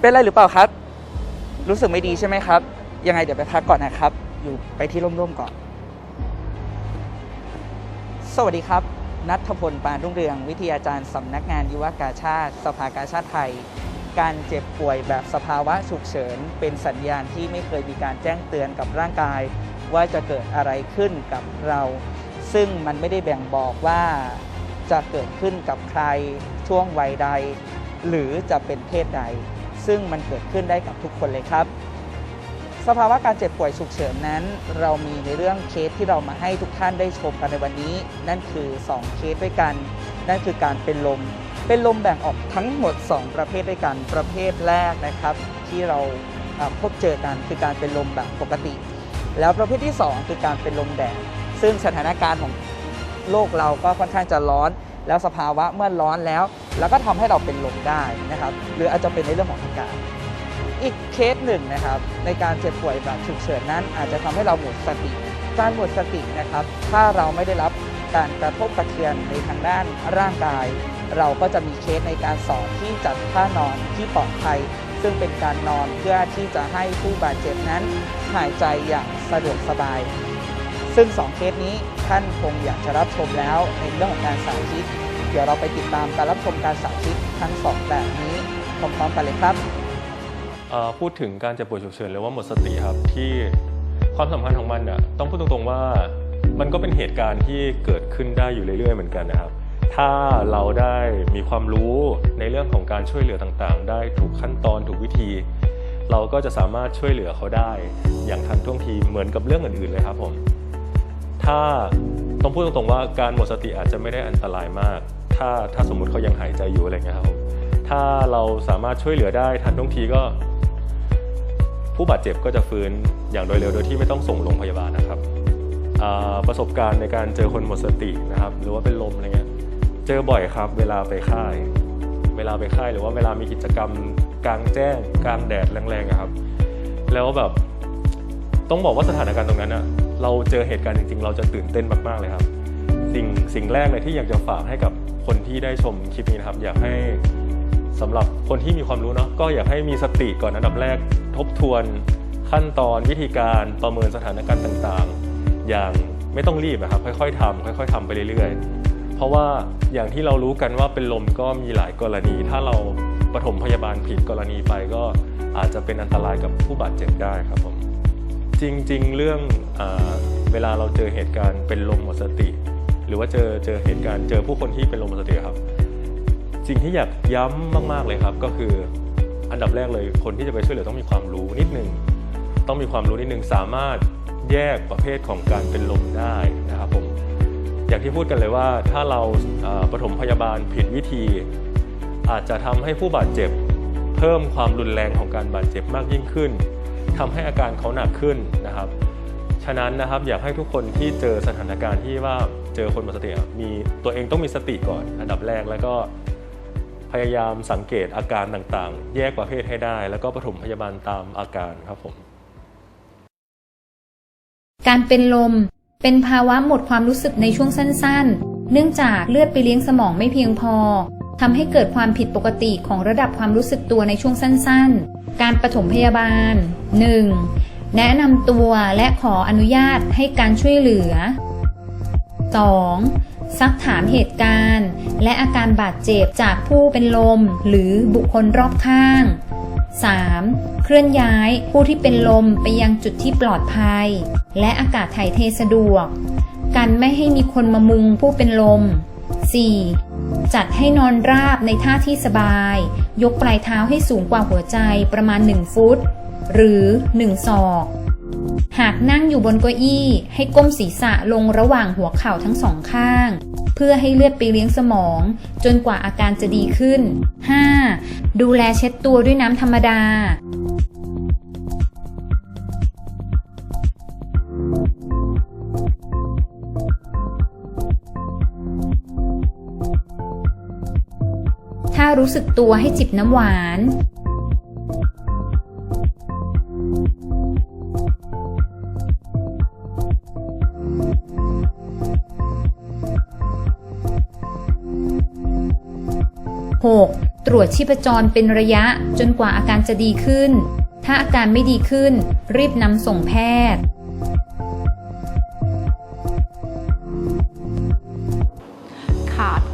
เป็นไรหรือเปล่าครับ รู้สึกไม่ดีใช่ไหมครับ ยังไงเดี๋ยวไปพักก่อนนะครับ อยู่ไปที่ร่มๆก่อน สวัสดีครับนัทพลปานรุ่งเรือง วิทยาจารย์สำนักงานยุวกาชาติ สภากาชาติไทย การเจ็บป่วยแบบสภาวะฉุกเฉิน เป็นสัญญาณที่ไม่เคยมีการแจ้งเตือนกับร่างกาย ว่าจะเกิดอะไรขึ้นกับเรา ซึ่งมันไม่ได้แบ่งบอกว่าจะเกิดขึ้นกับใครช่วงวัยใด หรือจะเป็นเพศใด ซึ่งมันเกิดขึ้นได้กับทุกคนเลยครับ สภาวะการเจ็บป่วยฉุกเฉินนั้น เรามีในเรื่องเคสที่เรามาให้ทุกท่านได้ชมกันในวันนี้ นั่นคือ 2 เคสด้วยกัน นั่นคือการเป็นลม เป็นลมแบ่งออกทั้งหมด 2 ประเภทด้วยกัน ประเภทแรกนะครับ ที่เราพบเจอกันคือการเป็นลมแบบปกติ แล้วประเภทที่ 2 คือการเป็นลมแดดซึ่งสถานการณ์ของโลกเราก็ค่อนข้างจะร้อน แล้วสภาวะเมื่อร้อนแล้ว แล้วก็ทำให้เราเป็นลมได้นะครับหรืออาจจะเป็นในเรื่องของอากาศอีกเคสหนึ่งนะครับในการเจ็บป่วยแบบฉุกเฉินนั้น อาจจะทำให้เราหมดสติ การหมดสตินะครับ ถ้าเราไม่ได้รับการกระทบกระเทือนในทางด้านร่างกาย เราก็จะมีเคสในการสอนที่จัดท่านอนที่ปลอดภัย ซึ่งเป็นการนอนเพื่อที่จะให้ผู้บาดเจ็บนั้น หายใจอย่างสะดวกสบาย ซึ่ง 2 เคสนี้ท่านคงอยากจะรับชมแล้วในเรื่องของการสาธิต เดี๋ยวเราไปติดตามการรับชมการสาธิตทั้งสองแบบนี้พร้อมๆกันเลยครับพูดถึงการเจ็บป่วยฉุกเฉินหรือว่าหมดสติครับที่ความสำคัญของมันน่ะต้องพูดตรงๆว่ามันก็เป็นเหตุการณ์ที่เกิดขึ้นได้อยู่เรื่อยๆเหมือนกันนะครับ ถ้าเราได้มีความรู้ในเรื่องของการช่วยเหลือต่างๆ ได้ถูกขั้นตอนถูกวิธี เราก็จะสามารถช่วยเหลือเขาได้ อย่างทันท่วงทีเหมือนกับเรื่องอื่นๆเลยครับผม ถ้าต้องพูดตรงๆว่าการหมดสติอาจจะไม่ได้อันตรายมาก ถ้าถ้าสมมุติเขายังหายใจอยู่อะไรเงี้ยครับผมถ้าเราสามารถช่วยเหลือได้ทันท่วงทีก็ ผู้บาดเจ็บก็จะฟื้นอย่างโดยเร็วโดยที่ไม่ต้องส่งโรงพยาบาลนะครับประสบการณ์ในการเจอคนหมดสตินะครับ หรือว่าเป็นลมอะไรเงี้ยเจอบ่อยครับ เวลาไปค่าย เวลาไปค่ายหรือว่าเวลามีกิจกรรมกลางแจ้งกลางแดดแรงๆครับ แล้วแบบต้องบอกว่าสถานการณ์ตรงนั้นอะ เราเจอเหตุการณ์จริง ๆ เราจะตื่นเต้นมาก ๆ เลยครับ สิ่งสิ่งแรกเลยที่อยากจะฝากให้กับคนที่ได้ชมคลิปนี้นะครับ อยากให้สำหรับคนที่มีความรู้เนาะก็อยากให้มีสติก่อนอันดับแรก ทบทวนขั้นตอนวิธีการประเมินสถานการณ์ต่างๆ อย่างไม่ต้องรีบนะครับ ค่อยๆทำค่อย ๆทำไปเรื่อยๆ เพราะว่าอย่างที่เรารู้กันว่าเป็นลมก็มีหลายกรณี ถ้าเราปฐมพยาบาลผิดกรณีไปก็อาจจะเป็นอันตรายกับผู้บาดเจ็บได้ครับผม จริง ๆ เรื่องอเวลาเราเจอเหตุการณ์เป็นลมหมดสติ หรือว่าเจอเจอเหตุการณ์เจอผู้คนที่เป็นลมหมดสติครับสิ่งที่อยากย้ำมาก ๆเลยครับ ก็คืออันดับแรกเลยคนที่จะไปช่วยเหลือต้องมีความรู้นิดนึงต้องมีความรู้นิดนึงสามารถแยกประเภทของการเป็นลมได้นะครับผมอย่างที่พูดกันเลยว่าถ้าเราปฐมพยาบาลผิดวิธี อาจจะทำให้ผู้บาดเจ็บ เพิ่มความรุนแรงของการบาดเจ็บมากยิ่งขึ้น ทำให้อาการเขาหนักขึ้นนะครับ ฉะนั้นนะครับอยากให้ทุกคนที่เจอสถานการณ์ที่ว่าเจอคนหมดสติมีตัวเองต้องมีสติก่อนอันดับแรกแล้วก็พยายามสังเกตอาการต่างๆ แยกประเภทให้ได้ แล้วก็ปฐมพยาบาลตามอาการครับผม การเป็นลม เป็นภาวะหมดความรู้สึกในช่วงสั้น ๆ เนื่องจากเลือดไปเลี้ยงสมองไม่เพียงพอ ทำให้เกิดความผิดปกติของระดับความรู้สึกตัวในช่วงสั้นๆ การปฐมพยาบาล 1. แนะนำตัวและขออนุญาตให้การช่วยเหลือ 2. ซักถามเหตุการณ์ และอาการบาดเจ็บจากผู้เป็นลม หรือบุคคลรอบข้าง 3. เคลื่อนย้ายผู้ที่เป็นลมไปยังจุดที่ปลอดภัย และอากาศถ่ายเทสะดวก กันไม่ให้มีคนมามุงผู้เป็นลม 4. จัดให้นอนราบในท่าที่สบาย ยกปลายเท้าให้สูงกว่าหัวใจประมาณ 1 ฟุต หรือ 1 ศอก หากนั่งอยู่บนเก้าอี้ ให้ก้มศีรษะลงระหว่างหัวเข่าทั้งสองข้าง เพื่อให้เลือดไปเลี้ยงสมอง จนกว่าอาการจะดีขึ้น 5. ดูแลเช็ดตัวด้วยน้ำธรรมดา ถ้ารู้สึกตัวให้จิบน้ำหวาน 6. ตรวจชีพจรเป็นระยะจนกว่าอาการจะดีขึ้น ถ้าอาการไม่ดีขึ้น รีบนำส่งแพทย์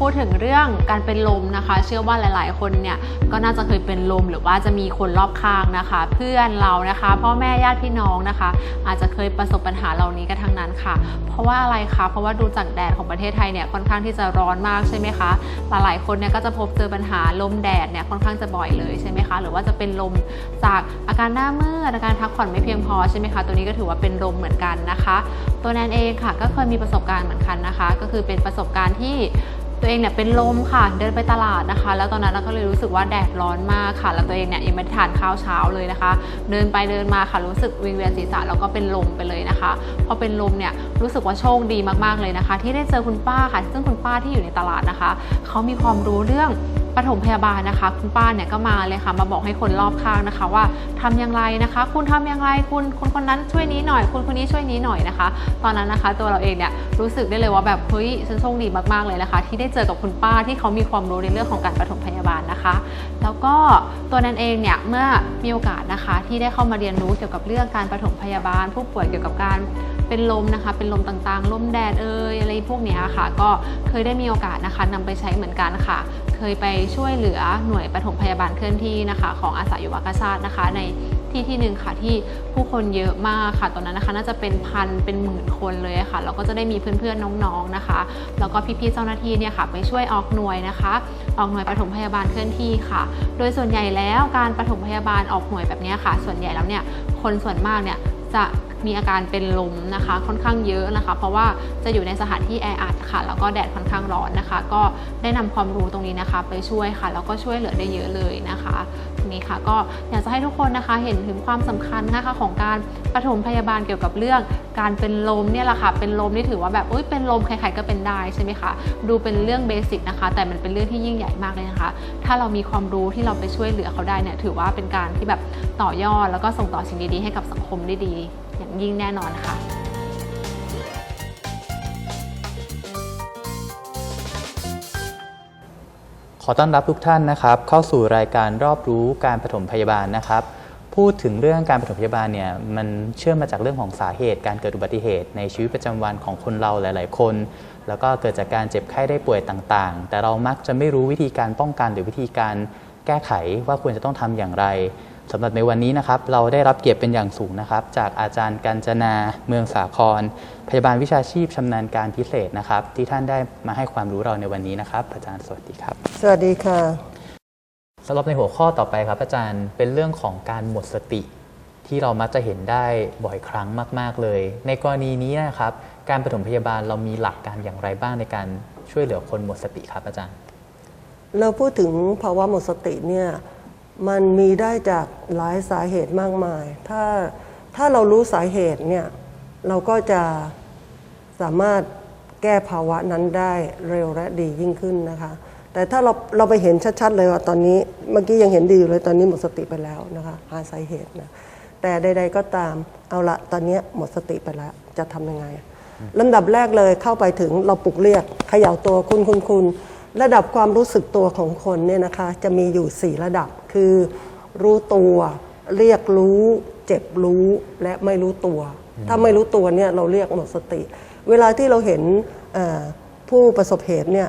พูดถึงเรื่องการเป็นลมนะคะ เชื่อว่าหลาย ๆ คนเนี่ยก็น่าจะเคยเป็นลมหรือว่าจะมีคนรอบข้างนะคะ เพื่อนเรานะคะ พ่อแม่ญาติพี่น้องนะคะ อาจจะเคยประสบปัญหาเหล่านี้กันทั้งนั้นค่ะ เพราะว่าอะไรคะเพราะว่าดูจากแดดของประเทศไทยเนี่ยค่อนข้างที่จะร้อนมากใช่ไหมคะหลาย ๆ คนเนี่ยก็จะพบเจอปัญหาลมแดดเนี่ยค่อนข้างจะบ่อยเลยใช่ไหมคะหรือว่าจะเป็นลมจากอาการหน้ามืดอาการพักผ่อนไม่เพียงพอใช่ไหมคะตัวนี้ก็ถือว่าเป็นลมเหมือนกันนะคะ ตัวแนนเองค่ะก็เคยมีประสบการณ์เหมือนกันนะคะ ก็คือเป็นประสบการณ์ที่ ตัวเองเนี่ยเป็นลมค่ะ เดินไปตลาดนะคะ แล้วตอนนั้นเราก็เลยรู้สึกว่าแดดร้อนมากค่ะ แล้วตัวเองเนี่ยยังไม่ได้ทานข้าวเช้าเลยนะคะ เดินไปเดินมาค่ะรู้สึกวิงเวียนศีรษะแล้วก็เป็นลมไปเลยนะคะ พอเป็นลมเนี่ยรู้สึกว่าโชคดีมากๆเลยนะคะ ที่ได้เจอคุณป้าค่ะ ซึ่งคุณป้าที่อยู่ในตลาดนะคะเขามีความรู้เรื่อง ปฐมพยาบาลนะคะ คุณป้าเนี่ยก็มาเลยค่ะ มาบอกให้คนรอบข้างนะคะ ว่าทำอย่างไรนะคะ คุณทำอย่างไรคุณคนคนนั้นช่วยนี้หน่อย คุณคนนี้ช่วยนี้หน่อยนะคะ ตอนนั้นนะคะ ตัวเราเองเนี่ยรู้สึกได้เลยว่าแบบเฮ้ยฉันโชคดีมากๆเลยนะคะ ที่ได้เจอกับคุณป้าที่เขามีความรู้ในเรื่องของการปฐมพยาบาลนะคะ แล้วก็ตัวนั้นเองเนี่ยเมื่อมีโอกาสนะคะที่ได้เข้ามาเรียนรู้เกี่ยวกับเรื่องการปฐมพยาบาล ผู้ป่วยเกี่ยวกับการ เป็นลมนะคะ เป็นลมต่างๆ ลมแดดเอ่ยอะไรพวกนี้ค่ะ ก็เคยได้มีโอกาสนะคะนำไปใช้เหมือนกันค่ะ เคยไปช่วยเหลือหน่วยปฐมพยาบาลเคลื่อนที่นะคะ ของอาสายุวกชาตินะคะ ในที่ที่หนึ่งค่ะที่ผู้คนเยอะมากค่ะตอนนั้นนะคะ น่าจะเป็นพันเป็นหมื่นคนเลยค่ะเราก็จะได้มีเพื่อนๆน้องๆนะคะ แล้วก็พี่ๆเจ้าหน้าที่เนี่ยค่ะ ไปช่วยออกหน่วยนะคะ ออกหน่วยปฐมพยาบาลเคลื่อนที่ค่ะ โดยส่วนใหญ่แล้วการปฐมพยาบาลออกหน่วยแบบนี้ค่ะ ส่วนใหญ่แล้วเนี่ยคนส่วนมากเนี่ย จะมีอาการเป็นลมนะคะ ค่อนข้างเยอะนะคะ เพราะว่าจะอยู่ในสถานที่แออัดค่ะ แล้วก็แดดค่อนข้างร้อนนะคะ ก็ได้นำความรู้ตรงนี้นะคะ ไปช่วยค่ะ แล้วก็ช่วยเหลือได้เยอะเลยนะคะ นี้ค่ะ ก็อยากจะให้ทุกคนนะคะเห็นถึงความสำคัญนะคะของการปฐมพยาบาลเกี่ยวกับเรื่อง การเป็นลมเนี่ยแหละค่ะ เป็นลมนี่ถือว่าแบบอุ้ยเป็นลมใครๆก็เป็นได้ใช่ไหมคะ ดูเป็นเรื่องเบสิกนะคะ แต่มันเป็นเรื่องที่ยิ่งใหญ่มากเลยนะคะ ถ้าเรามีความรู้ที่เราไปช่วยเหลือเขาได้เนี่ยถือว่าเป็นการที่แบบต่อยอดแล้วก็ส่งต่อสิ่งดีๆให้กับสังคมได้ดี อย่างยิ่งแน่นอนค่ะ ขอต้อนรับทุกท่านนะครับ เข้าสู่รายการรอบรู้การปฐมพยาบาลนะครับ พูดถึงเรื่องการปฐมพยาบาลเนี่ยมันเชื่อมมาจากเรื่องของสาเหตุ การเกิดอุบัติเหตุในชีวิตประจำวันของคนเราหลาย ๆ คน แล้วก็เกิดจากการเจ็บไข้ได้ป่วยต่าง ๆ แต่เรามักจะไม่รู้วิธีการป้องกันหรือวิธีการแก้ไขว่าควรจะต้องทำอย่างไร สำหรับในวันนี้นะครับเราได้รับเกียรติเป็นอย่างสูงนะครับ จากอาจารย์กัญจนาเมืองสาคร พยาบาลวิชาชีพชำนาญการพิเศษนะครับ ที่ท่านได้มาให้ความรู้เราในวันนี้นะครับ อาจารย์สวัสดีครับสวัสดีค่ะสำหรับในหัวข้อต่อไปครับ อาจารย์เป็นเรื่องของการหมดสติ ที่เรามักจะเห็นได้บ่อยครั้งมาก ๆเลย ในกรณีนี้นะครับ การปฐมพยาบาลเรามีหลักการอย่างไรบ้างในการช่วยเหลือคนหมดสติครับอาจารย์ เราพูดถึงภาวะหมดสติเนี่ย มันมีได้จากหลายสาเหตุมากมาย ถ้าถ้าเรารู้สาเหตุเนี่ยเราก็จะสามารถแก้ภาวะนั้นได้เร็วและดียิ่งขึ้นนะคะ แต่ถ้าเราเราไปเห็นชัดๆเลยว่าตอนนี้เมื่อกี้ยังเห็นดีอยู่เลยตอนนี้หมดสติไปแล้วนะคะหาสาเหตุนะแต่ใด ๆก็ตามเอาละตอนนี้หมดสติไปแล้วจะทำยังไงลำดับแรกเลยเข้าไปถึงเราปลุกเรียกเขย่าตัวคุณคุณคุณ ระดับความรู้สึกตัวของคนเนี่ยนะคะจะมีอยู่ 4 ระดับคือ รู้ตัว เรียกรู้ เจ็บรู้และไม่รู้ตัว ถ้าไม่รู้ตัวเนี่ยเราเรียกหมดสติ เวลาที่เราเห็นเอ่อผู้ประสบเหตุเนี่ย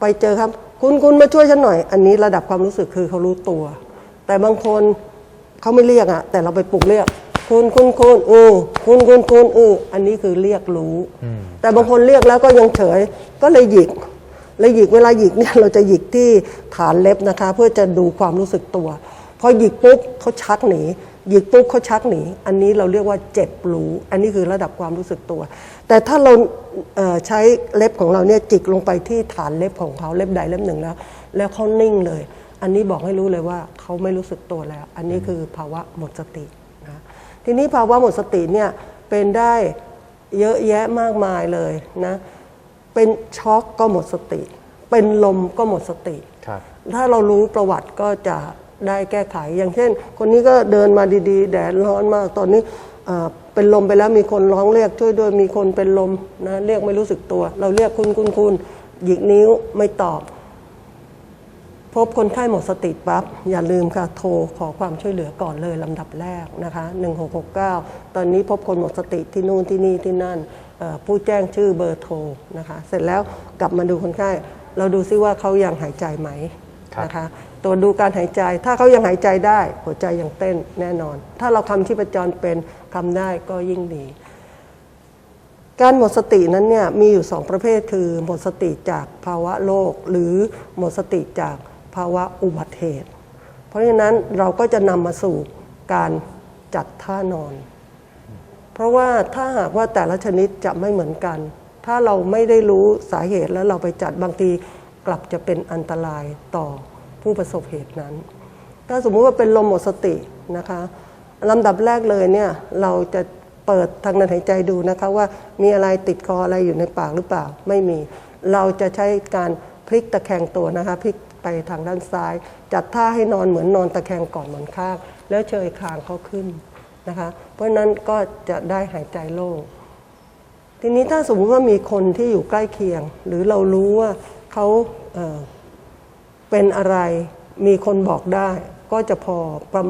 ไปเจอครับ คุณคุณมาช่วยฉันหน่อย อันนี้ระดับความรู้สึกคือเขารู้ตัว แต่บางคนเขาไม่เรียกอะแต่เราไปปลุกเรียก คุณคุณคุณเออคุณคุณคุณเอออันนี้คือเรียกรู้ แต่บางคนเรียกแล้วก็ยังเฉยก็เลยหยิก เลยหยิกเวลาหยิกเนี่ยเราจะหยิกที่ฐานเล็บนะคะ เพื่อจะดูความรู้สึกตัว พอหยิกปุ๊บเขาชักหนีหยิกปุ๊บเขาชักหนี อันนี้เราเรียกว่าเจ็บรู้ อันนี้คือระดับความรู้สึกตัว แต่ถ้าเราเใช้เล็บของเราเนี่ยจิกลงไปที่ฐานเล็บของเขาเล็บใดเล็บหนึ่งแล้ว แล้วเขานิ่งเลย อันนี้บอกให้รู้เลยว่าเขาไม่รู้สึกตัวแล้ว อันนี้คือภาวะหมดสตินะทีนี้ภาวะหมดสติเนี่ยเป็นได้เยอะแยะมากมายเลยนะ เป็นช็อกก็หมดสติ เป็นลมก็หมดสติ ครับ ถ้าเรารู้ประวัติก็จะได้แก้ไข อย่างเช่น คนนี้ก็เดินมาดีๆ แดดร้อนมากตอนนี้เอ่อเป็นลมไปแล้วมีคนร้องเรียกช่วยด้วยมีคนเป็นลมนะเรียกไม่รู้สึกตัว เราเรียกคุณคุณคุณหยิกนิ้วไม่ตอบ พบคนไข้หมดสติปั๊บอย่าลืมค่ะโทรขอความช่วยเหลือก่อนเลยลำดับแรกนะคะ1669 ตอนนี้พบคนหมดสติที่นู่นที่นี่ที่นั่นเอ่อ ผู้แจ้งชื่อเบอร์โทรนะคะเสร็จแล้วกลับมาดูคนไข้ เราดูซิว่าเขายังหายใจไหมครับนะคะตรวจดูการหายใจ ถ้าเขายังหายใจได้ หัวใจยังเต้นแน่นอน ถ้าเราคำชีพจรเป็นคำได้ก็ยิ่งดี การหมดสตินั้นเนี่ยมีอยู่สองประเภทคือ หมดสติจากภาวะโรคหรือหมดสติจากภาวะอุบัติเหตุ เพราะฉะนั้นเราก็จะนำมาสู่การจัดท่านอน เพราะว่าถ้าหากว่าแต่ละชนิดจะไม่เหมือนกัน ถ้าเราไม่ได้รู้สาเหตุแล้วเราไปจัดบางทีกลับจะเป็นอันตรายต่อผู้ประสบเหตุนั้น ถ้าสมมุติว่าเป็นลมหมดสตินะคะลำดับแรกเลยเนี่ยเราจะเปิดทางเดินหายใจดูนะคะว่ามีอะไรติดคออะไรอยู่ในปากหรือเปล่าไม่มี เราจะใช้การพลิกตะแคงตัวนะคะพลิกไปทางด้านซ้าย จัดท่าให้นอนเหมือนนอนตะแคงก่อนเหมือนข้าง แล้วเชยคางเขาขึ้น นะคะ เพราะนั้นก็จะได้หายใจโล่งทีนี้ถ้าสมมติว่ามีคนที่อยู่ใกล้เคียง หรือเรารู้ว่าเขาเเป็นอะไร มีคนบอกได้ ก็จะพอประม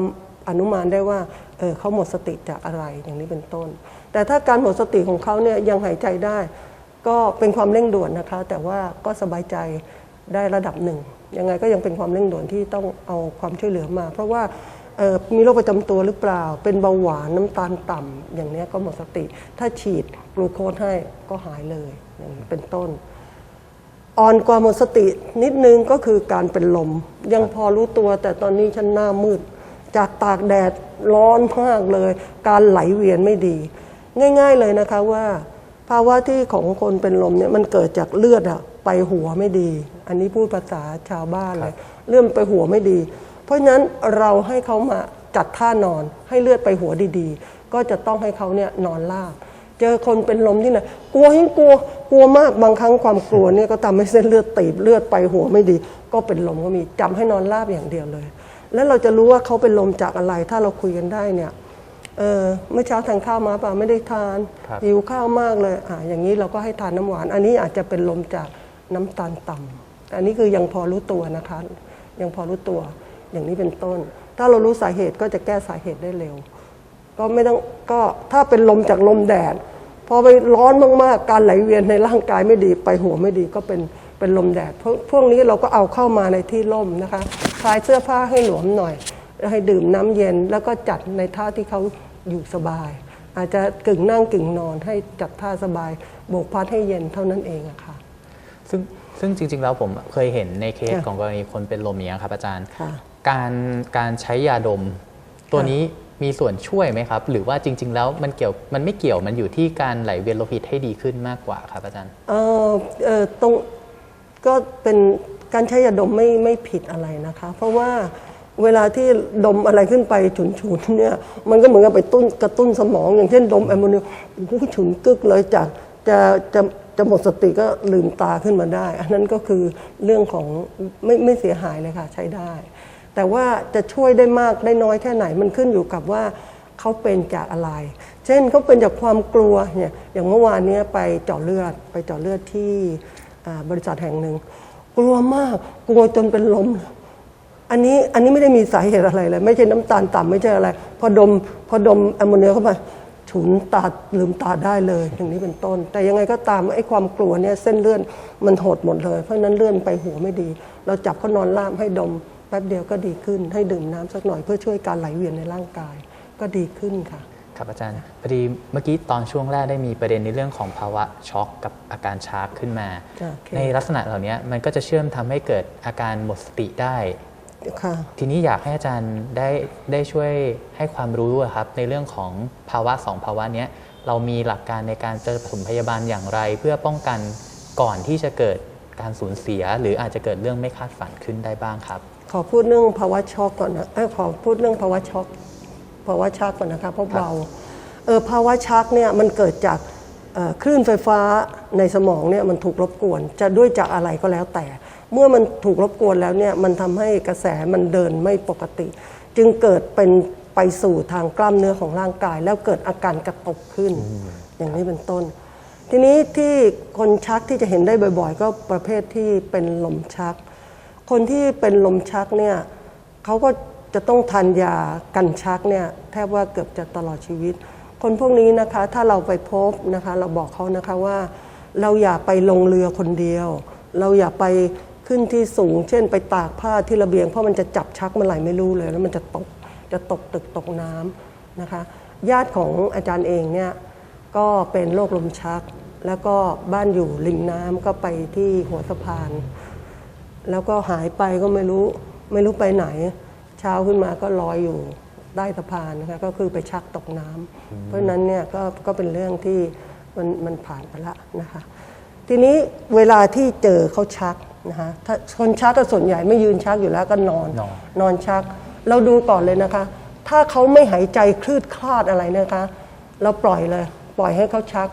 อนุมานได้ว่าเเขาหมดสติจากอะไรอย่างนี้เป็นต้น แต่ถ้าการหมดสติของเขาเนี่ยยังหายใจได้ ก็เป็นความเร่งด่วนนะคะ แต่ว่าก็สบายใจได้ระดับหนึ่งยังไงก็ยังเป็นความเร่งด่วนที่ต้องเอาความช่วยเหลือมา เพราะว่า มีโรคประจำตัวหรือเปล่า เป็นเบาหวานน้ำตาลต่ำอย่างเนี้ยก็หมดสติ ถ้าฉีดกลูโคสให้ก็หายเลยอย่างนี้เป็นต้น อ่อนกว่าหมดสตินิดนึงก็คือการเป็นลม ยังพอรู้ตัว แต่ตอนนี้ฉันหน้ามืด จากตากแดดร้อนมากเลย การไหลเวียนไม่ดี ง่าย ๆเลยนะคะว่าภาวะที่ของคนเป็นลมเนี่ยมันเกิดจากเลือดอะไปหัวไม่ดี อันนี้พูดภาษาชาวบ้านเลย เลื่อนไปหัวไม่ดี เพราะฉะนั้นเราให้เขามาจัดท่านอน ให้เลือดไปหัวดีๆ ก็จะต้องให้เขาเนี่ยนอนราบเจอคนเป็นลมที่ไหนกลัวยิ่งกลัวกลัวมากบางครั้งความกลัวเนี่ยก็ทำให้เส้นเลือดตีบเลือดไปหัวไม่ดี ก็เป็นลมก็มีจำให้นอนราบอย่างเดียวเลย แล้วเราจะรู้ว่าเขาเป็นลมจากอะไร ถ้าเราคุยกันได้เนี่ยเออเมื่อเช้าทานข้าวมาป่ะไม่ได้ทานครับหิวข้าวมากเลยอ่าอย่างนี้เราก็ให้ทานน้ำหวาน อันนี้อาจจะเป็นลมจากน้ำตาลต่ำอันนี้คือยังพอรู้ตัวนะคะ ยังพอรู้ตัว อย่างนี้เป็นต้น ถ้าเรารู้สาเหตุก็จะแก้สาเหตุได้เร็ว ก็ไม่ต้องก็ถ้าเป็นลมจากลมแดดพอไปร้อนมากๆ การไหลเวียนในร่างกายไม่ดีไปหัวไม่ดีก็เป็นเป็นลมแดดพวกพวกนี้เราก็เอาเข้ามาในที่ร่มนะคะคลายเสื้อผ้าให้หลวมหน่อยแล้วให้ดื่มน้ำเย็นแล้วก็จัดในท่าที่เขาอยู่สบาย อาจจะกึ่งนั่งกึ่งนอนให้จัดท่าสบายโบกพัดให้เย็นเท่านั้นเองอะค่ะซึ่งซึ่งจริง ๆ แล้วผมเคยเห็นในเคสค่ะของกรณีคนเป็นลมอย่างนี้ยครับอาจารย์ค่ะ การการใช้ยาดม ตัวนี้มีส่วนช่วยไหมครับ หรือว่าจริง ๆ แล้วมันเกี่ยวมันไม่เกี่ยวมันอยู่ที่การไหลเวียนโลหิตให้ดีขึ้นมากกว่าครับอาจารย์เออเออตรงก็เป็นการใช้ยาดมไม่ไม่ผิดอะไรนะคะ เพราะว่าเวลาที่ดมอะไรขึ้นไปฉุนๆเนี่ยมันก็เหมือนกับไปตุ้นกระตุ้นสมอง อย่างเช่นดมแอมโมเนียมโอ้โหฉุนกึกเลยจากจะจะจะหมดสติก็ลืมตาขึ้นมาได้ อันนั้นก็คือเรื่องของไม่ไม่เสียหายเลยค่ะใช้ได้ แต่ว่าจะช่วยได้มากได้น้อยแค่ไหนมันขึ้นอยู่กับว่าเขาเป็นจากอะไร เช่นเขาเป็นจากความกลัวเนี่ยอย่างเมื่อวานเนี้ยไปเจาะเลือด ไปเจาะเลือดที่บริษัทแห่งหนึ่ง กลัวมากกลัวจนเป็นลม อันนี้อันนี้ไม่ได้มีสาเหตุอะไรเลย ไม่ใช่น้ำตาลต่ำไม่ใช่อะไร พอดมพอดมแอมโมเนียเข้าไปฉุนตาลืมตาได้เลยอย่างนี้เป็นต้น แต่ยังไงก็ตามไอ้ความกลัวเนี่ยเส้นเลือดมันหดหมดเลย เพราะนั้นเลื่อนไปหัวไม่ดี เราจับเขานอนล่ามให้ดม ป๊บเดียวก็ดีขึ้น ให้ดื่มน้ำสักหน่อยเพื่อช่วยการไหลเวียนในร่างกาย ก็ดีขึ้นค่ะ ครับอาจารย์พอดีเมื่อกี้ตอนช่วงแรกได้มีประเด็นในเรื่องของภาวะช็อกกับอาการชาร์กขึ้นมาโอเคในลักษณะเหล่านี้มันก็จะเชื่อมทำให้เกิดอาการหมดสติได้ค่ะทีนี้อยากให้อาจารย์ได้ได้ช่วยให้ความรู้อะครับในเรื่องของภาวะสองภาวะเนี้ยเรามีหลักการในการจะปฐมพยาบาลอย่างไร เพื่อป้องกันก่อนที่จะเกิดการสูญเสีย หรืออาจจะเกิดเรื่องไม่คาดฝันขึ้นได้บ้างครับ ขอพูดเรื่องภาวะช็อกก่อนนะเอยขอพูดเรื่องภาวะช็อกภาวะชักก่อนนะคะเพราะเบาเออภาวะชักเนี่ยมันเกิดจากคลื่นไฟฟ้าในสมองเนี่ยมันถูกรบกวน จะด้วยจากอะไรก็แล้วแต่ เมื่อมันถูกรบกวนแล้วเนี่ยมันทำให้กระแสมันเดินไม่ปกติ จึงเกิดเป็นไปสู่ทางกล้ามเนื้อของร่างกาย แล้วเกิดอาการกระตุกขึ้น อย่างนี้เป็นต้น ทีนี้ที่คนชักที่จะเห็นได้บ่อย ๆ ก็ประเภทที่เป็นลมชัก คนที่เป็นลมชักเนี่ยเขาก็จะต้องทานยากันชักเนี่ยแทบว่าเกือบจะตลอดชีวิต คนพวกนี้นะคะถ้าเราไปพบนะคะเราบอกเขานะคะว่า เราอย่าไปลงเรือคนเดียว เราอย่าไปขึ้นที่สูง เช่น ไปตากผ้าที่ระเบียง เพราะมันจะจับชักเมื่อไหร่ไม่รู้เลย แล้วมันจะตกจะตกตึกตกน้ำนะคะญาติของอาจารย์เองเนี่ยก็เป็นโรคลมชัก แล้วก็บ้านอยู่ริมน้ำก็ไปที่หัวสะพาน แล้วก็หายไปก็ไม่รู้ไม่รู้ไปไหน เช้าขึ้นมาก็ลอยอยู่ใต้สะพานนะคะก็คือไปชักตกน้ำเพราะฉะนั้นเนี่ยก็ก็เป็นเรื่องที่มันมันผ่านไปละนะคะ ทีนี้เวลาที่เจอเขาชักนะคะถ้าคนชักก็ส่วนใหญ่ไม่ยืนชักอยู่แล้วก็นอนนอนนอนชัก เราดูก่อนเลยนะคะ ถ้าเขาไม่หายใจคลืดคลาดอะไรนะคะ เราปล่อยเลย ปล่อยให้เขาชัก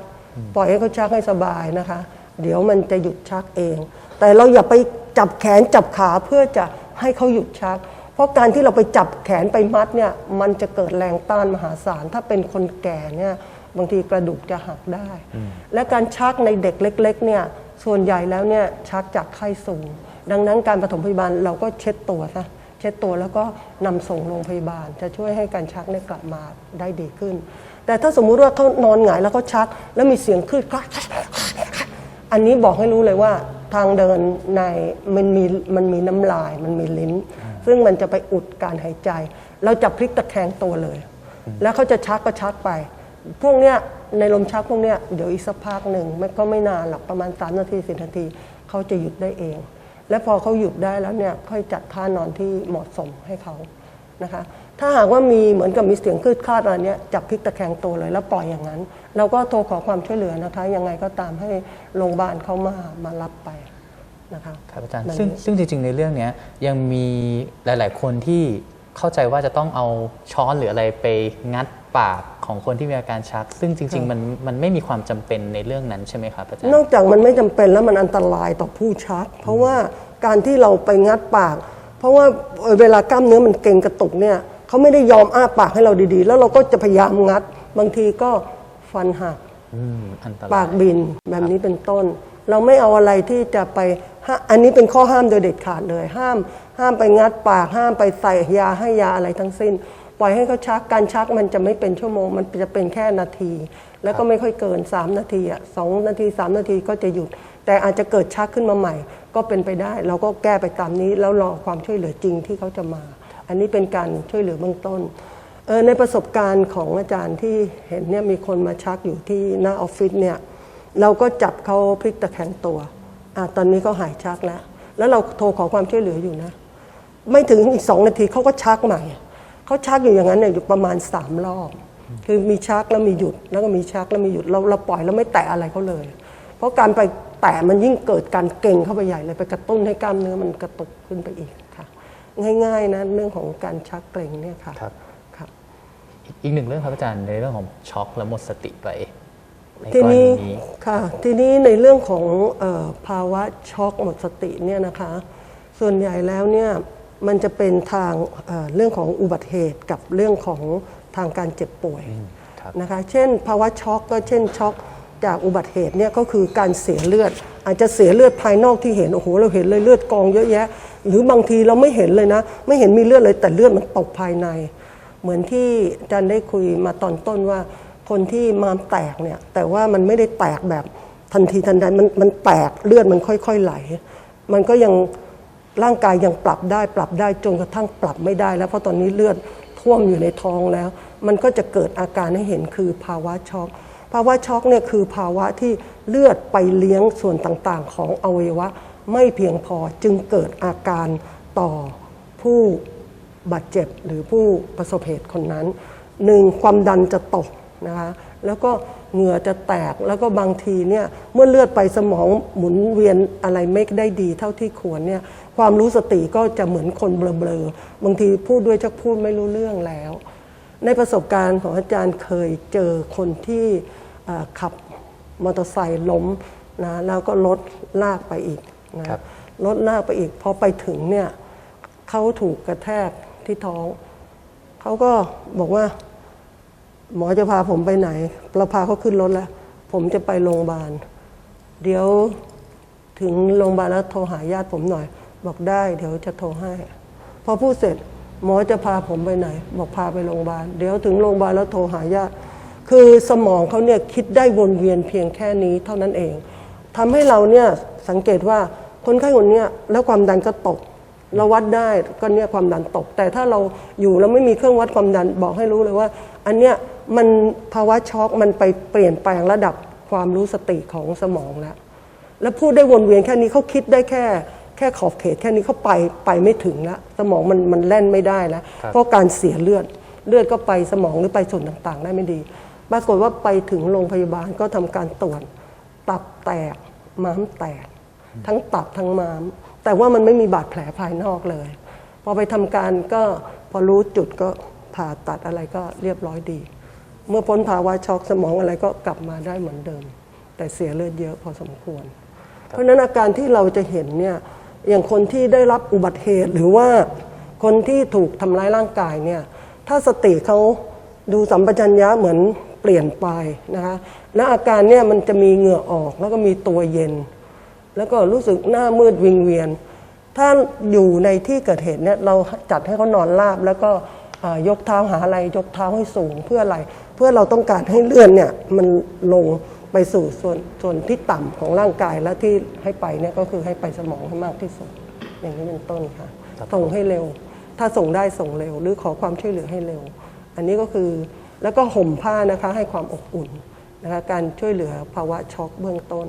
ปล่อยให้เขาชักให้สบายนะคะ เดี๋ยวมันจะหยุดชักเอง แต่เราอย่าไปจับแขนจับขาเพื่อจะให้เขาหยุดชัก เพราะการที่เราไปจับแขนไปมัดเนี่ยมันจะเกิดแรงต้านมหาศาล ถ้าเป็นคนแก่เนี่ยบางทีกระดูกจะหักได้ และการชักในเด็กเล็กๆเนี่ยส่วนใหญ่แล้วเนี่ยชักจากไข้สูง ดังนั้นการปฐมพยาบาลเราก็เช็ดตัวซะเช็ดตัวแล้วก็นำส่งโรงพยาบาล จะช่วยให้การชักเนี่ยกลับมาได้ดีขึ้น แต่ถ้าสมมุติว่าเขานอนหงายแล้วเขาชัก แล้วมีเสียงคลืดคลาดอันนี้บอกให้รู้เลยว่า ทางเดินในมันมีมันมีน้ำลายมันมีลิ้น ซึ่งมันจะไปอุดการหายใจ เราจะพลิกตะแคงตัวเลย แล้วเขาจะชักก็ชักไป พวกเนี้ยในลมชักพวกเนี้ยเดี๋ยวอีกสักพักหนึ่งไม่ก็ไม่นานหรอกประมาณ 3 นาทีสินาทีเขาจะหยุดได้เอง และพอเขาหยุดได้แล้วเนี่ยค่อยจัดท่านอนที่เหมาะสมให้เขา นะคะ ถ้าหากว่ามีเหมือนกับมีเสียงคลืดคลาดอะไรเนี้ยจับพลิกตะแคงตัวเลยแล้วปล่อยอย่างนั้น เราก็โทรขอความช่วยเหลือนะคะ ยังไงก็ตามให้โรงพยาบาลเขามามารับไปนะคะครับอาจารย์แบบนี้ซึ่งซึ่งจริงๆในเรื่องเนี้ยยังมีหลายๆ คนที่เข้าใจว่าจะต้องเอาช้อนหรืออะไรไปงัดปากของคนที่มีอาการชัก ซึ่งจริง ๆ มันมันไม่มีความจำเป็นในเรื่องนั้นใช่ไหมครับอาจารย์นอกจากมันไม่จำเป็นแล้วมันอันตรายต่อผู้ชัก เพราะว่าการที่เราไปงัดปาก เพราะว่าเอ่อเวลากล้ามเนื้อมันเกร็งกระตุกเนี่ยเขาไม่ได้ยอมอ้าปากให้เราดีๆ แล้วเราก็จะพยายามงัด บางทีก็ฟันหักอืมอันตรายปากบินแบบนี้เป็นต้น เราไม่เอาอะไรที่จะไปห้าอันนี้เป็นข้อห้ามโดยเด็ดขาดเลย ห้าม ห้ามไปงัดปากห้ามไปใส่ยาให้ยาอะไรทั้งสิ้น ปล่อยให้เขาชักการชักมันจะไม่เป็นชั่วโมง มันจะเป็นแค่นาที แล้วก็ไม่ค่อยเกิน 3 นาทีอะสองนาที 3 นาทีก็จะหยุด แต่อาจจะเกิดชักขึ้นมาใหม่ ก็เป็นไปได้ เราก็แก้ไปตามนี้แล้วรอความช่วยเหลือจริงที่เขาจะมา อันนี้เป็นการช่วยเหลือเบื้องต้นเออในประสบการณ์ของอาจารย์ที่เห็นเนี่ยมีคนมาชักอยู่ที่หน้าออฟฟิศเนี่ยเราก็จับเขาพลิกตะแคงตัวอะตอนนี้เขาหายชักแล้ว แล้วเราโทรขอความช่วยเหลืออยู่นะ ไม่ถึงอีกสองนาทีเขาก็ชักใหม่เขาชักอยู่อย่างนั้นเนี่ยอยู่ประมาณสามรอบคือมีชักแล้วมีหยุดแล้วก็มีชักแล้วมีหยุดเราเราปล่อยแล้วไม่แตะอะไรเขาเลย เพราะการไป แตะมันยิ่งเกิดการเก่งเข้าไปใหญ่เลยไปกระตุ้นให้กล้ามเนื้อมันกระตุกขึ้นไปอีกค่ะ ง่ายๆนะเรื่องของการชักเกร็งเนี่ยค่ะครับครับอีกอีกหนึ่งเรื่องครับอาจารย์ในเรื่องของช็อกและหมดสติไปในทีกรณีนี้นี้ค่ะทีนี้ในเรื่องของเออภาวะช็อกหมดสติเนี่ยนะคะ ส่วนใหญ่แล้วเนี่ยมันจะเป็นทางเอ่อเรื่องของอุบัติเหตุกับเรื่องของทางการเจ็บป่วยครับนะคะ เช่น ภาวะช็อกก็เช่นช็อก จากอุบัติเหตุเนี่ยก็คือการเสียเลือด อาจจะเสียเลือดภายนอกที่เห็นโอ้โหเราเห็นเลยเลือดกองเยอะแยะ หรือบางทีเราไม่เห็นเลยนะ ไม่เห็นมีเลือดเลยแต่เลือดมันตกภายใน เหมือนที่อาจารย์ได้คุยมาตอนต้นว่าคนที่มามแตกเนี่ยแต่ว่ามันไม่ได้แตกแบบทันทีทันใดมันมันแตกเลือดมันค่อย ๆไหล มันก็ยังร่างกายยังปรับได้ปรับได้จนกระทั่งปรับไม่ได้แล้วเพราะตอนนี้เลือดท่วมอยู่ในท้องแล้ว มันก็จะเกิดอาการให้เห็นคือภาวะช็อก ภาวะช็อกเนี่ยคือภาวะที่เลือดไปเลี้ยงส่วนต่างๆ ของอวัยวะไม่เพียงพอจึงเกิดอาการต่อผู้บาดเจ็บหรือผู้ประสบเหตุคนนั้นหนึ่งความดันจะตกนะคะแล้วก็เหงื่อจะแตกแล้วก็บางทีเนี่ยเมื่อเลือดไปสมองหมุนเวียนอะไรไม่ได้ดีเท่าที่ควรเนี่ยความรู้สติก็จะเหมือนคนเบลอๆบางทีพูดด้วยจะพูดไม่รู้เรื่องแล้ว ในประสบการณ์ของอาจารย์เคยเจอคนที่เอ่อขับมอเตอร์ไซค์ล้มนะแล้วก็รถลากไปอีกนะครับรถลากไปอีกพอไปถึงเนี่ยเขาถูกกระแทกที่ท้องเขาก็บอกว่า หมอจะพาผมไปไหนเราพาเขาขึ้นรถแล้ว ผมจะไปโรงพยาบาล เดี๋ยวถึงโรงพยาบาลแล้วโทรหาญาติผมหน่อย บอกได้ เดี๋ยวจะโทรให้ พอพูดเสร็จ หมอจะพาผมไปไหน บอกพาไปโรงพยาบาล เดี๋ยวถึงโรงพยาบาลแล้วโทรหาญาติคือสมองเขาเนี่ยคิดได้วนเวียนเพียงแค่นี้เท่านั้นเองทำให้เราเนี่ยสังเกตว่าคนไข้คนเนี้ยแล้วความดันก็ตก เราวัดได้ก็เนี่ยความดันตก แต่ถ้าเราอยู่แล้วไม่มีเครื่องวัดความดันบอกให้รู้เลยว่า อันเนี้ยมันภาวะช็อกมันไปเปลี่ยนแปลงระดับความรู้สติของสมองแล้วแล้วพูดได้วนเวียนแค่นี้เขาคิดได้แค่ แค่ขอบเขตแค่นี้เขาไปไปไม่ถึงแล้วสมองมันมันแล่นไม่ได้แล้วครับเพราะการเสียเลือดเลือดก็ไปสมองหรือไปส่วนต่างๆ ได้ไม่ดี ปรากฏว่าไปถึงโรงพยาบาลก็ทำการตรวจตับแตกม้ามแตก ทั้งตับทั้งม้าม แต่ว่ามันไม่มีบาดแผลภายนอกเลย พอไปทำการก็พอรู้จุดก็ผ่าตัดอะไรก็เรียบร้อยดี เมื่อพ้นภาวะช็อกสมองอะไรก็กลับมาได้เหมือนเดิม แต่เสียเลือดเยอะพอสมควร เพราะฉะนั้นอาการที่เราจะเห็นเนี่ย อย่างคนที่ได้รับอุบัติเหตุหรือว่าคนที่ถูกทำร้ายร่างกายเนี่ยถ้าสติเขาดูสัมปชัญญะเหมือนเปลี่ยนไปนะคะและอาการเนี่ยมันจะมีเหงื่อออกแล้วก็มีตัวเย็น แล้วก็รู้สึกหน้ามืดวิงเวียน ถ้าอยู่ในที่เกิดเหตุเนี่ยเราจัดให้เขานอนราบแล้วก็ยกเท้าหาอะไรยกเท้าให้สูงเพื่ออะไร เพื่อเราต้องการให้เลือดเนี่ยมันลง ไปสู่ส่วนส่วนที่ต่ำของร่างกายและที่ให้ไปเนี่ยก็คือให้ไปสมองให้มากที่สุด อย่างนี้เป็นต้นค่ะครับส่งให้เร็ว ถ้าส่งได้ส่งเร็ว หรือขอความช่วยเหลือให้เร็ว อันนี้ก็คือแล้วก็ห่มผ้านะคะให้ความอบอุ่นนะคะการช่วยเหลือภาวะช็อกเบื้องต้น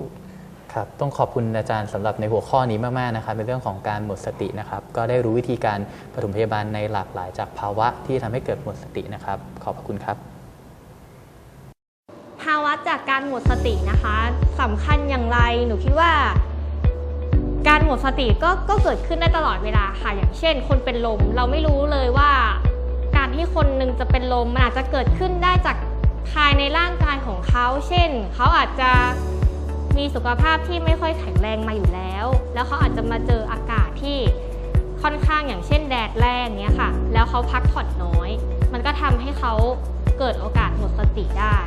ครับต้องขอบคุณอาจารย์สำหรับในหัวข้อนี้มากๆนะครับเป็นเรื่องของการหมดสตินะครับก็ได้รู้วิธีการปฐมพยาบาลในหลากหลายจากภาวะที่ทำให้เกิดหมดสตินะครับ ขอบพระคุณครับภา วะจากการหมดสตินะคะสำคัญอย่างไรหนูคิดว่า การหมดสติก็ก็เกิดขึ้นได้ตลอดเวลาค่ะ อย่างเช่น คนเป็นลมเราไม่รู้เลยว่า การที่คนหนึ่งจะเป็นลมมันอาจจะเกิดขึ้นได้จากภายในร่างกายของเขา เช่น เขาอาจจะมีสุขภาพที่ไม่ค่อยแข็งแรงมาอยู่แล้ว แล้วเขาอาจจะมาเจออากาศที่ค่อนข้างอย่างเช่นแดดแรงเนี้ยค่ะ แล้วเขาพักผ่อนน้อย มันก็ทำให้เขาเกิดโอกาสหมดสติได้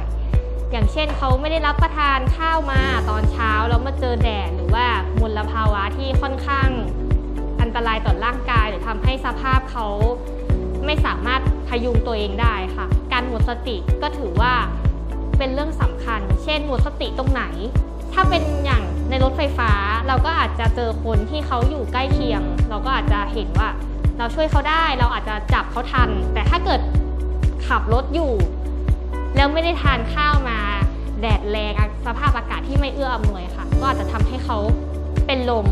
อย่างเช่นเขาไม่ได้รับประทานข้าวมาตอนเช้าแล้วมาเจอแดดหรือว่ามลภาวะที่ค่อนข้างอันตรายต่อร่างกาย หรือทำให้สภาพเขาไม่สามารถพยุงตัวเองได้ค่ะ การหมดสติก็ถือว่าเป็นเรื่องสำคัญ เช่นหมดสติตรงไหน ถ้าเป็นอย่างในรถไฟฟ้าเราก็อาจจะเจอคนที่เขาอยู่ใกล้เคียง เราก็อาจจะเห็นว่า เราช่วยเขาได้เราอาจจะจับเขาทัน แต่ถ้าเกิดขับรถอยู่ แล้วไม่ได้ทานข้าวมาแดดแรงสภาพอากาศที่ไม่เอื้ออำนวยค่ะ ก็อาจจะทำให้เขาเป็นลม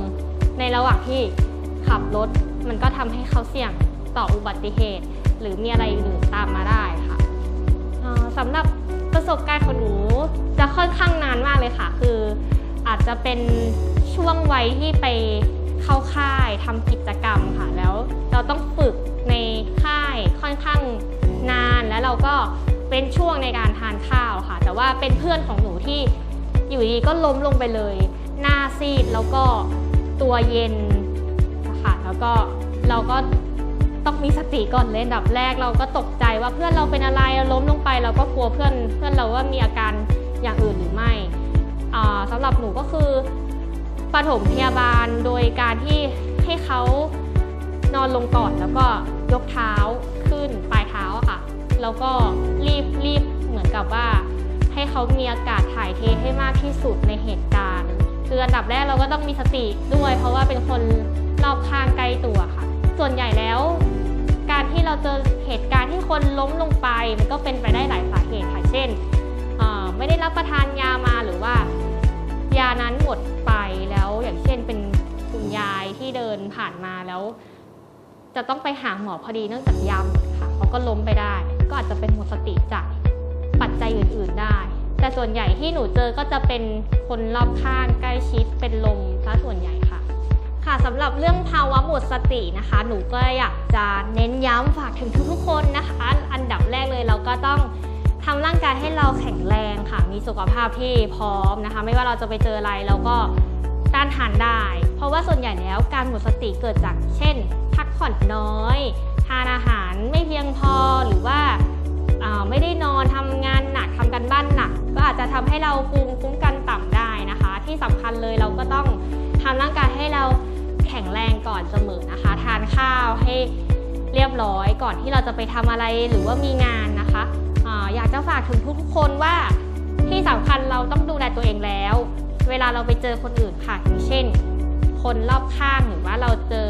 ในระหว่างที่ขับรถ มันก็ทำให้เขาเสี่ยงต่ออุบัติเหตุ หรือมีอะไรอื่นตามมาได้ค่ะเอ่อสำหรับประสบการณ์ของหนูจะค่อนข้างนานมากเลยค่ะ คืออาจจะเป็นช่วงวัยที่ไปเข้าค่ายทำกิจกรรมค่ะ แล้วเราต้องฝึกในค่ายค่อนข้างนานแล้วเราก็ เป็นช่วงในการทานข้าวค่ะ แต่ว่าเป็นเพื่อนของหนูที่อยู่ดีก็ล้มลงไปเลย หน้าซีดแล้วก็ตัวเย็นนะคะแล้วก็เราก็ต้องมีสติก่อนเลยอันดับแรกเราก็ตกใจว่าเพื่อนเราเป็นอะไรล้มลงไป เราก็กลัวเพื่อนเพื่อนเราว่ามีอาการอย่างอื่นหรือไม่อ่าสำหรับหนูก็คือปฐมพยาบาลโดยการที่ให้เขานอนลงก่อนแล้วก็ยกเท้าขึ้นไป แล้วก็รีบรีบเหมือนกับว่า ให้เขามีอากาศถ่ายเทให้มากที่สุดในเหตุการณ์ คืออันดับแรกเราก็ต้องมีสติด้วย เพราะว่าเป็นคนรอบข้างใกล้ตัวค่ะ ส่วนใหญ่แล้ว การที่เราเจอเหตุการณ์ที่คนล้มลงไป มันก็เป็นไปได้หลายสาเหตุค่ะเช่นไม่ได้รับประทานยามาหรือว่ายานั้นหมดไปแล้วอย่างเช่นเป็นคุณยายที่เดินผ่านมาแล้ว จะต้องไปหาหมอพอดีเนื่องจากยาหมดค่ะเขาก็ล้มไปได้ ก็อาจจะเป็นหมดสติจากปัจจัยอื่น ๆได้ แต่ส่วนใหญ่ที่หนูเจอก็จะเป็นคนรอบข้างใกล้ชิดเป็นลมซะส่วนใหญ่ค่ะ ค่ะสำหรับเรื่องภาวะหมดสตินะคะ หนูก็อยากจะเน้นย้ำฝากถึงทุกๆคนนะคะ อันดับแรกเลยเราก็ต้องทำร่างกายให้เราแข็งแรงค่ะ มีสุขภาพที่พร้อมนะคะ ไม่ว่าเราจะไปเจออะไรเราก็ต้านทานได้ เพราะว่าส่วนใหญ่แล้วการหมดสติเกิดจาก เช่น พักผ่อนน้อยานอาหารไม่เพียงพอหรือว่าาไม่ได้นอนทำงานหนักทำกันบ้านหนัก ก็อาจจะทำให้เราภูมิคุ้มกันต่ำได้นะคะ ที่สำคัญเลยเราก็ต้องทำร่างกายให้เราแข็งแรงก่อนเสมอนะคะ ทานข้าวให้เรียบร้อยก่อนที่เราจะไปทำอะไรหรือว่ามีงานนะคะออยากจะฝากถึงทุกๆคนว่าที่สำคัญเราต้องดูแลตัวเองแล้ว เวลาเราไปเจอคนอื่นค่ะอย่างเช่น คนรอบข้างหรือว่าเราเจอ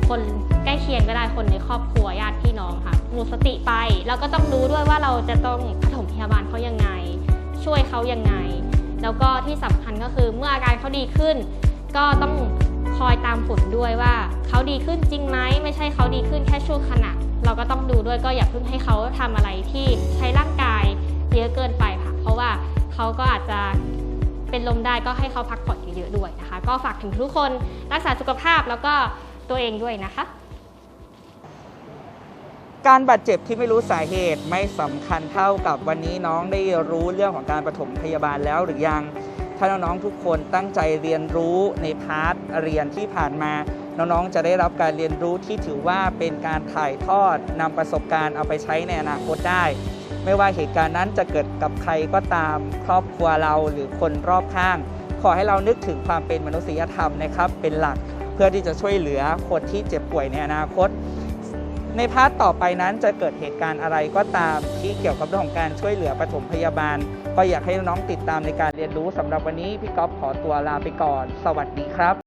คคลใกล้เคียงก็ได้คนในครอบครัวญาติพี่น้องค่ะหมดสติไปเราก็ต้องรู้ด้วยว่าเราจะต้องปฐมพยาบาลเขายังไง ช่วยเขายังไง แล้วก็ที่สำคัญก็คือเมื่ออาการเขาดีขึ้น ก็ต้องคอยตามผลด้วยว่าเขาดีขึ้นจริงไหมไม่ใช่เขาดีขึ้นแค่ชั่วขณะ เราก็ต้องดูด้วยก็อย่าเพิ่งให้เขาทำอะไรที่ใช้ร่างกายเยอะเกินไปค่ะ เพราะว่าเขาก็อาจจะเป็นลมได้ก็ให้เขาพักผ่อนเยอะๆด้วยนะคะ ก็ฝากถึงทุกคนรักษาสุขภาพแล้วก็ ตัวเองด้วยนะคะ การบาดเจ็บที่ไม่รู้สาเหตุไม่สำคัญเท่ากับวันนี้น้องได้รู้เรื่องของการปฐมพยาบาลแล้วหรือยัง ถ้าน้องๆทุกคนตั้งใจเรียนรู้ในพาร์ทเรียนที่ผ่านมาน้องๆ จะได้รับการเรียนรู้ที่ถือว่าเป็นการถ่ายทอดนำประสบการณ์เอาไปใช้ในอนาคตได้ ไม่ว่าเหตุการณ์นั้นจะเกิดกับใครก็ตามครอบครัวเราหรือคนรอบข้าง ขอให้เรานึกถึงความเป็นมนุษยธรรมนะครับ เป็นหลัก พื่อที่จะช่วยเหลือคนที่เจ็บป่วยในอนาคต ในพาร์ทต่อไปนั้นจะเกิดเหตุการณ์อะไรก็ตามที่เกี่ยวกับเรื่องของการช่วยเหลือปฐมพยาบาล ก็อยากให้น้องติดตามในการเรียนรู้สำหรับวันนี้พี่ก๊อฟขอตัวลาไปก่อน สวัสดีครับ